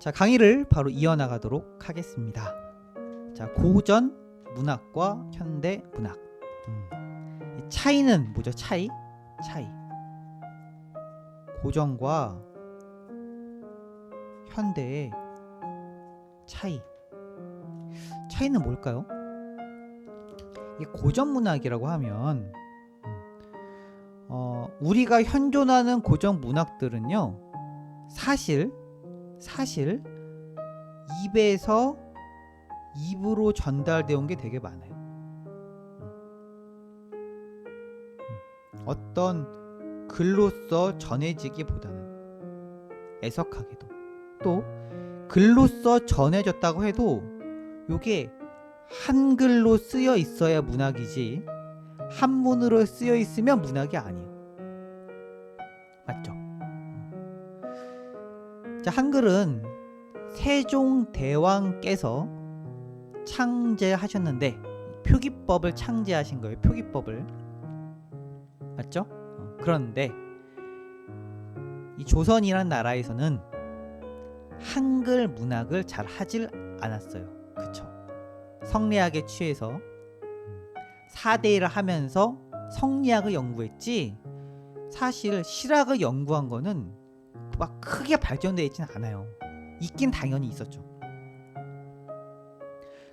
자, 강의를 바로 이어나가도록 하겠습니다. 자, 고전 문학과 현대 문학. 음. 이 차이는 뭐죠? 차이? 차이. 고전과 현대의 차이. 차이는 뭘까요? 이 고전 문학이라고 하면 음, 어, 우리가 현존하는 고전 문학들은요. 사실 사실 입에서 입으로 전달되어 온 게 되게 많아요. 음. 어떤 글로써 전해지기보다는 애석하게도 또 글로써 전해졌다고 해도 요게 한글로 쓰여 있어야 문학이지 한문으로 쓰여 있으면 문학이 아니에요. 자, 한글은 세종대왕께서 창제하셨는데 표기법을 창제하신 거예요. 표기법을 맞죠? 어, 그런데 이 조선이란 나라에서는 한글 문학을 잘 하질 않았어요. 그쵸? 성리학에 취해서 사대일을 하면서 성리학을 연구했지 사실 실학을 연구한 거는 막 크게 발전되어 있진 않아요. 있긴 당연히 있었죠.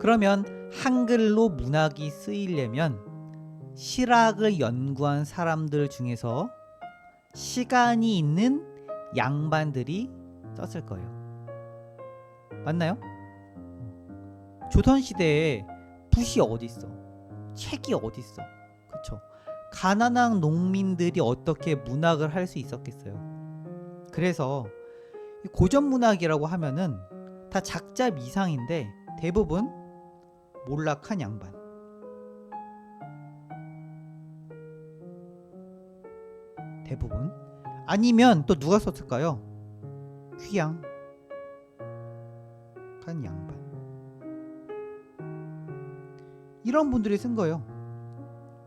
그러면 한글로 문학이 쓰이려면 실학을 연구한 사람들 중에서 시간이 있는 양반들이 썼을 거예요. 맞나요? 조선 시대에 붓이 어디 있어? 책이 어디 있어? 그쵸? 가난한 농민들이 어떻게 문학을 할 수 있었겠어요? 그래서 이 고전 문학이라고 하면은 다 작자 미상인데 대부분 몰락한 양반. 대부분 아니면 또 누가 썼을까요? 귀양 한 양반. 이런 분들이 쓴 거예요.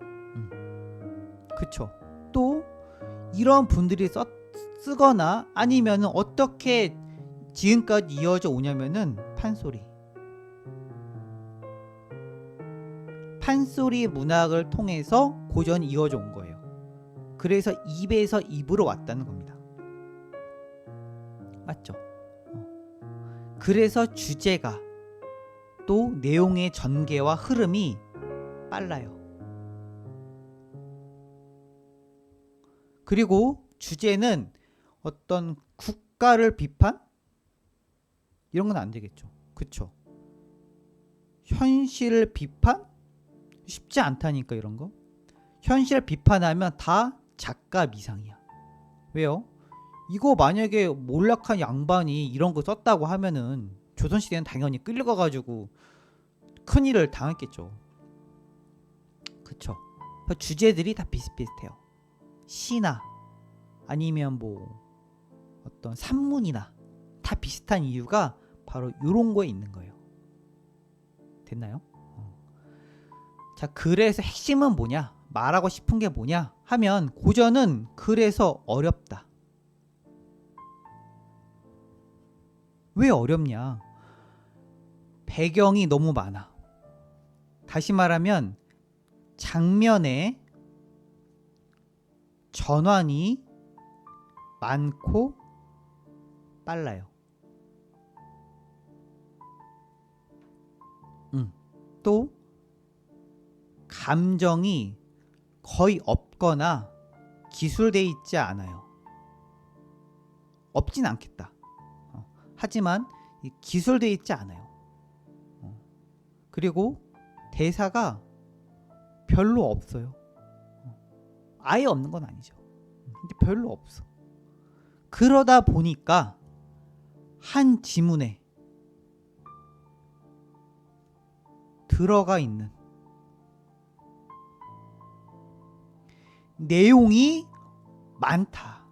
음. 그쵸. 또 이런 분들이 썼, 쓰거나 아니면은 어떻게 지금까지 이어져 오냐면은 판소리. 판소리 문학을 통해서 고전이 이어져 온 거예요. 그래서 입에서 입으로 왔다는 겁니다. 맞죠? 어. 그래서 주제가 또 내용의 전개와 흐름이 빨라요. 그리고 주제는 어떤 국가를 비판 이런 건 안 되겠죠. 그쵸? 현실을 비판 쉽지 않다니까 이런 거. 현실을 비판하면 다 작가 미상이야. 왜요? 이거 만약에 몰락한 양반이 이런 거 썼다고 하면은 조선시대는 당연히 끌려가가지고 큰일을 당했겠죠. 그쵸. 그 주제들이 다 비슷비슷해요. 시나 아니면 뭐 어떤 산문이나 다 비슷한 이유가 바로 이런 거에 있는 거예요. 됐나요? 어. 자, 그래서 핵심은 뭐냐? 말하고 싶은 게 뭐냐? 하면 고전은 그래서 어렵다. 왜 어렵냐? 배경이 너무 많아. 다시 말하면 장면에 전환이 많고 빨라요. 음. 또 감정이 거의 없거나 기술돼 있지 않아요. 없진 않겠다. 어. 하지만 기술돼 있지 않아요. 어. 그리고 대사가 별로 없어요. 어. 아예 없는 건 아니죠. 근데 별로 없어. 그러다 보니까 한 지문에 들어가 있는 내용이 많다.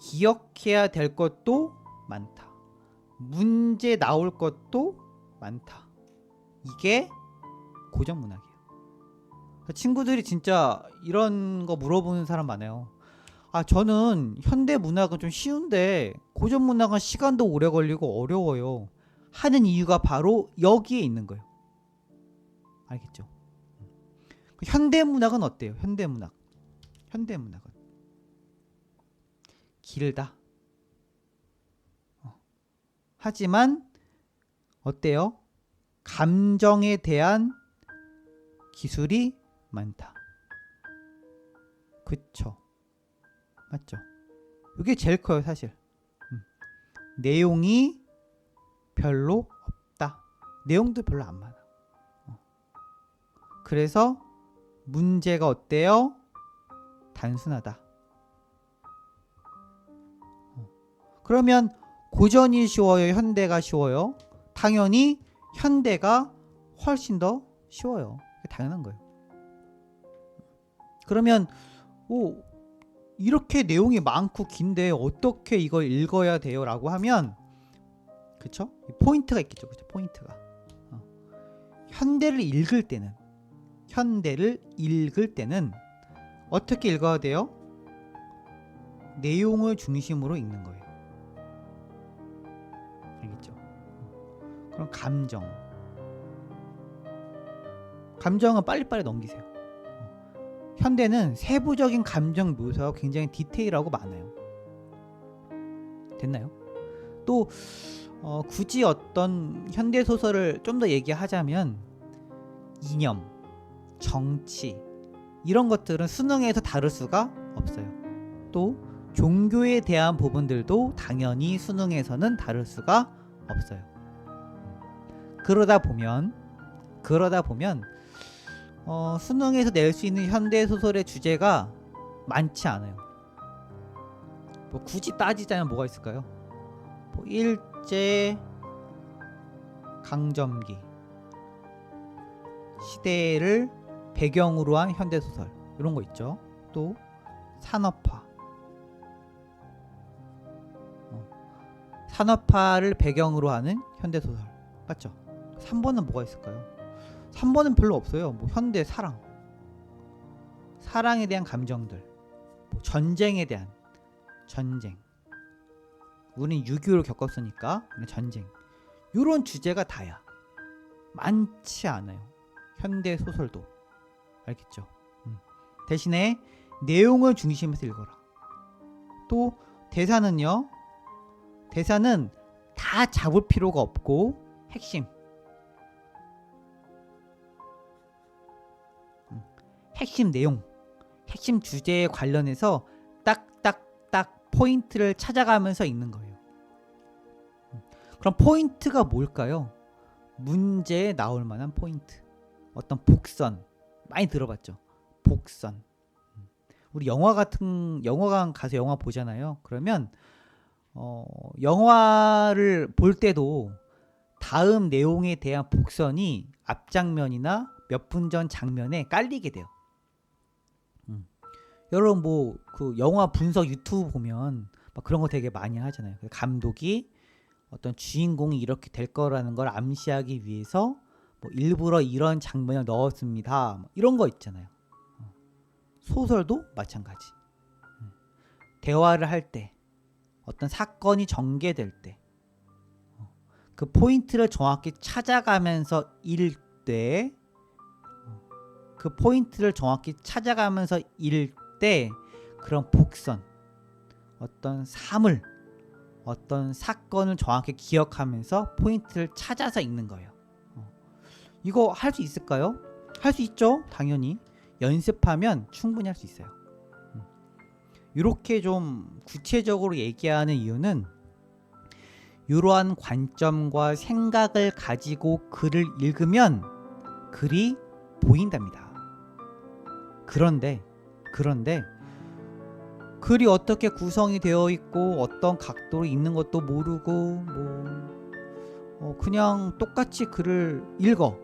기억해야 될 것도 많다. 문제 나올 것도 많다. 이게 고전 문학이에요. 친구들이 진짜 이런 거 물어보는 사람 많아요. 아 저는 현대 문학은 좀 쉬운데 고전 문학은 시간도 오래 걸리고 어려워요. 하는 이유가 바로 여기에 있는 거예요. 알겠죠? 현대 문학은 어때요? 현대 문학. 현대 문학은 길다. 어. 하지만 어때요? 감정에 대한 기술이 많다. 그쵸? 맞죠? 이게 제일 커요, 사실. 음. 내용이 별로 없다. 내용도 별로 안 많아. 어. 그래서 문제가 어때요? 단순하다. 어. 그러면 고전이 쉬워요? 현대가 쉬워요? 당연히 현대가 훨씬 더 쉬워요. 당연한 거예요. 그러면 오 이렇게 내용이 많고 긴데 어떻게 이걸 읽어야 돼요 라고 하면 그쵸? 포인트가 있겠죠. 그쵸? 포인트가. 어. 현대를 읽을 때는 현대를 읽을 때는 어떻게 읽어야 돼요? 내용을 중심으로 읽는 거예요. 알겠죠? 어. 그럼 감정. 감정은 빨리빨리 넘기세요. 어. 현대는 세부적인 감정 묘사가 굉장히 디테일하고 많아요. 됐나요? 또 어, 굳이 어떤 현대 소설을 좀 더 얘기하자면 이념, 정치 이런 것들은 수능에서 다룰 수가 없어요. 또 종교에 대한 부분들도 당연히 수능에서는 다룰 수가 없어요. 그러다 보면 그러다 보면 어, 수능에서 낼 수 있는 현대 소설의 주제가 많지 않아요. 뭐 굳이 따지자면 뭐가 있을까요? 뭐 일제 강점기 시대를 배경으로 한 현대 소설 이런 거 있죠. 또 산업화 어, 산업화를 배경으로 하는 현대 소설 맞죠? 3번은 뭐가 있을까요? 3번은 별로 없어요. 뭐 현대 사랑 사랑에 대한 감정들 뭐 전쟁에 대한 전쟁. 우린 6.25를 겪었으니까 전쟁. 이런 주제가 다야. 많지 않아요. 현대 소설도. 알겠죠? 음. 대신에 내용을 중심에서 읽어라. 또 대사는요? 대사는 다 잡을 필요가 없고 핵심 핵심 내용 핵심 주제에 관련해서 딱딱딱 포인트를 찾아가면서 읽는 거예요. 음. 그럼 포인트가 뭘까요? 문제에 나올 만한 포인트. 어떤 복선. 많이 들어봤죠? 복선. 음. 우리 영화 같은 영화관 가서 영화 보잖아요. 그러면 어, 영화를 볼 때도 다음 내용에 대한 복선이 앞 장면이나 몇 분 전 장면에 깔리게 돼요. 여러분 뭐 그 영화 분석 유튜브 보면 막 그런 거 되게 많이 하잖아요. 그 감독이 어떤 주인공이 이렇게 될 거라는 걸 암시하기 위해서 뭐 일부러 이런 장면을 넣었습니다. 뭐 이런 거 있잖아요. 어. 소설도 마찬가지. 음. 대화를 할 때 어떤 사건이 전개될 때 그 포인트를 정확히 찾아가면서 때그 어, 포인트를 정확히 찾아가면서 읽을 때 그런 복선 어떤 사물 어떤 사건을 정확히 기억하면서 포인트를 찾아서 읽는 거예요. 어. 이거 할 수 있을까요? 할 수 있죠. 당연히 연습하면 충분히 할 수 있어요. 음. 이렇게 좀 구체적으로 얘기하는 이유는 이러한 관점과 생각을 가지고 글을 읽으면 글이 보인답니다. 그런데 그런데 글이 어떻게 구성이 되어 있고 어떤 각도로 있는 것도 모르고 뭐 어, 그냥 똑같이 글을 읽어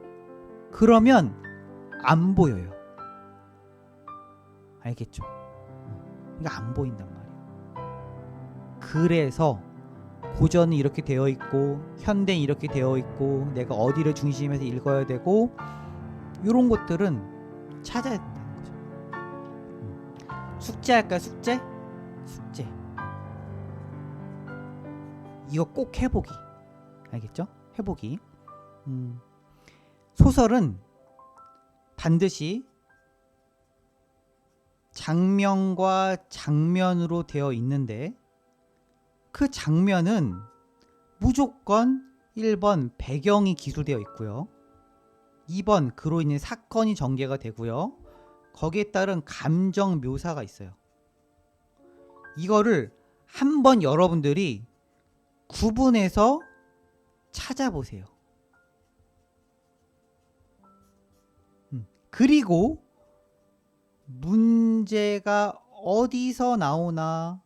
그러면 안 보여요 알겠죠? 그러니까 안 보인단 말이야 그래서 고전은 이렇게 되어 있고 현대는 이렇게 되어 있고 내가 어디를 중심에서 읽어야 되고 이런 것들은 찾아야. 음. 숙제 할까요? 숙제? 숙제. 이거 꼭 해보기. 알겠죠? 해보기. 음, 소설은 반드시 장면과 장면으로 되어 있는데 그 장면은 무조건 1번 배경이 기술되어 있고요. 2번 그로 인해 사건이 전개가 되고요. 거기에 따른 감정 묘사가 있어요. 이거를 한번 여러분들이 구분해서 찾아보세요. 음, 그리고 문제가 어디서 나오나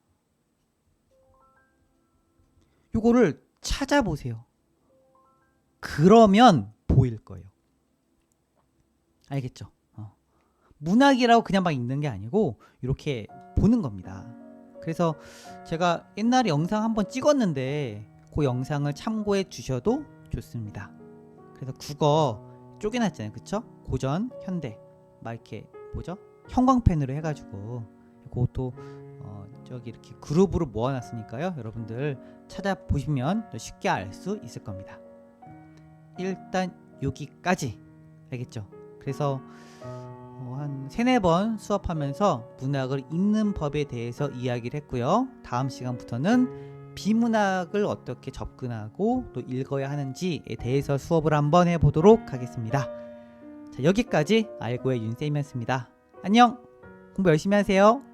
요거를 찾아보세요. 그러면 보일 거예요. 알겠죠? 어. 문학이라고 그냥 막 읽는 게 아니고 이렇게 보는 겁니다. 그래서 제가 옛날에 영상 한번 찍었는데 그 영상을 참고해 주셔도 좋습니다. 그래서 국어 쪼개놨잖아요. 그쵸? 고전, 현대 막 이렇게 뭐죠? 형광펜으로 해가지고 그것도 어, 저기 이렇게 그룹으로 모아놨으니까요. 여러분들 찾아보시면 더 쉽게 알 수 있을 겁니다. 일단 여기까지 알겠죠? 그래서 어, 한 세네 번 수업하면서 문학을 읽는 법에 대해서 이야기를 했고요. 다음 시간부터는 비문학을 어떻게 접근하고 또 읽어야 하는지에 대해서 수업을 한번 해보도록 하겠습니다. 자, 여기까지 알고의 윤쌤이었습니다. 안녕! 공부 열심히 하세요.